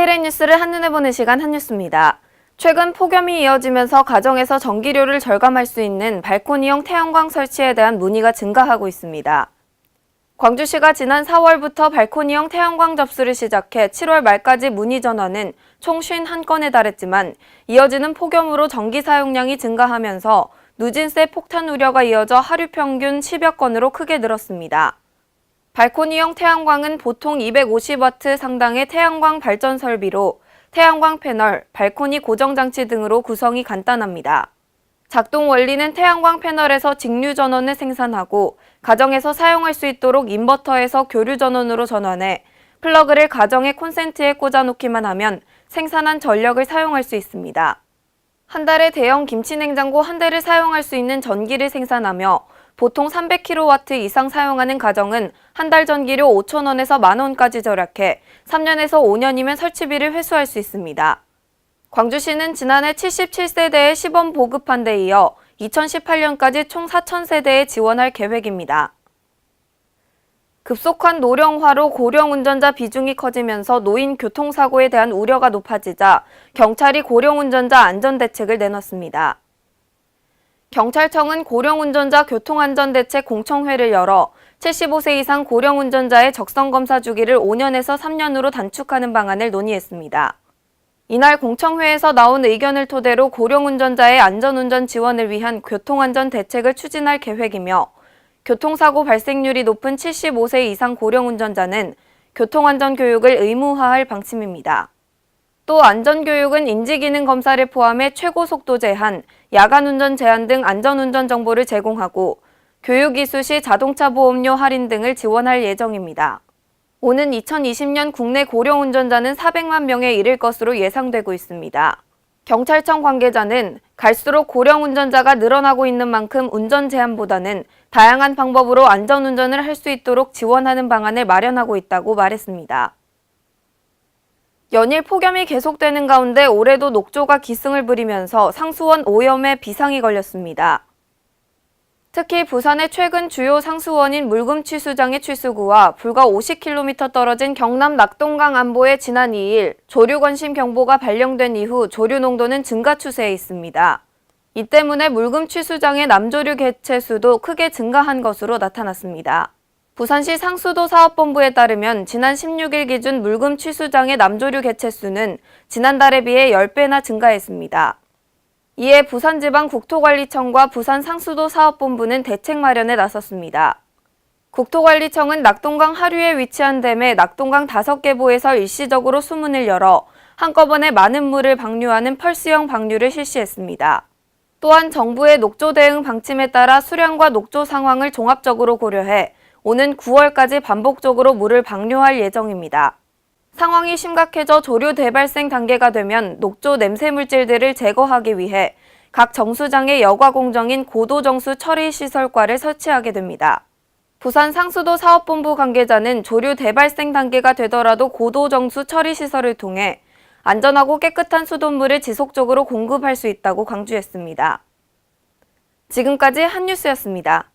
헤드라인 뉴스를 한눈에 보는 시간 한뉴스입니다. 최근 폭염이 이어지면서 가정에서 전기료를 절감할 수 있는 발코니형 태양광 설치에 대한 문의가 증가하고 있습니다. 광주시가 지난 4월부터 발코니형 태양광 접수를 시작해 7월 말까지 문의 전화는 총 51건에 달했지만 이어지는 폭염으로 전기 사용량이 증가하면서 누진세 폭탄 우려가 이어져 하루 평균 10여 건으로 크게 늘었습니다. 발코니형 태양광은 보통 250와트 상당의 태양광 발전 설비로 태양광 패널, 발코니 고정 장치 등으로 구성이 간단합니다. 작동 원리는 태양광 패널에서 직류 전원을 생산하고 가정에서 사용할 수 있도록 인버터에서 교류 전원으로 전환해 플러그를 가정의 콘센트에 꽂아 놓기만 하면 생산한 전력을 사용할 수 있습니다. 한 달에 대형 김치 냉장고 한 대를 사용할 수 있는 전기를 생산하며 보통 300kW 이상 사용하는 가정은 한 달 전기료 5,000원에서 만원까지 절약해 3년에서 5년이면 설치비를 회수할 수 있습니다. 광주시는 지난해 77세대에 시범 보급한 데 이어 2018년까지 총 4,000세대에 지원할 계획입니다. 급속한 노령화로 고령 운전자 비중이 커지면서 노인 교통사고에 대한 우려가 높아지자 경찰이 고령 운전자 안전 대책을 내놨습니다. 경찰청은 고령 운전자 교통안전대책 공청회를 열어 75세 이상 고령 운전자의 적성 검사 주기를 5년에서 3년으로 단축하는 방안을 논의했습니다. 이날 공청회에서 나온 의견을 토대로 고령 운전자의 안전운전 지원을 위한 교통안전 대책을 추진할 계획이며 교통사고 발생률이 높은 75세 이상 고령 운전자는 교통안전 교육을 의무화할 방침입니다. 또 안전교육은 인지기능 검사를 포함해 최고 속도 제한, 야간 운전 제한 등 안전운전 정보를 제공하고 교육 이수 시 자동차 보험료 할인 등을 지원할 예정입니다. 오는 2020년 국내 고령 운전자는 400만 명에 이를 것으로 예상되고 있습니다. 경찰청 관계자는 갈수록 고령 운전자가 늘어나고 있는 만큼 운전 제한보다는 다양한 방법으로 안전 운전을 할 수 있도록 지원하는 방안을 마련하고 있다고 말했습니다. 연일 폭염이 계속되는 가운데 올해도 녹조가 기승을 부리면서 상수원 오염에 비상이 걸렸습니다. 특히 부산의 최근 주요 상수원인 물금취수장의 취수구와 불과 50km 떨어진 경남 낙동강 안보에 지난 2일 조류 관심 경보가 발령된 이후 조류 농도는 증가 추세에 있습니다. 이 때문에 물금취수장의 남조류 개체 수도 크게 증가한 것으로 나타났습니다. 부산시 상수도 사업본부에 따르면 지난 16일 기준 물금 취수장의 남조류 개체 수는 지난달에 비해 10배나 증가했습니다. 이에 부산지방국토관리청과 부산 상수도 사업본부는 대책 마련에 나섰습니다. 국토관리청은 낙동강 하류에 위치한 댐에 낙동강 5개 보에서 일시적으로 수문을 열어 한꺼번에 많은 물을 방류하는 펄스형 방류를 실시했습니다. 또한 정부의 녹조 대응 방침에 따라 수량과 녹조 상황을 종합적으로 고려해 오는 9월까지 반복적으로 물을 방류할 예정입니다. 상황이 심각해져 조류 대발생 단계가 되면 녹조 냄새 물질들을 제거하기 위해 각 정수장에 여과 공정인 고도 정수 처리 시설과를 설치하게 됩니다. 부산 상수도 사업본부 관계자는 조류 대발생 단계가 되더라도 고도 정수 처리 시설을 통해 안전하고 깨끗한 수돗물을 지속적으로 공급할 수 있다고 강조했습니다. 지금까지 한뉴스였습니다.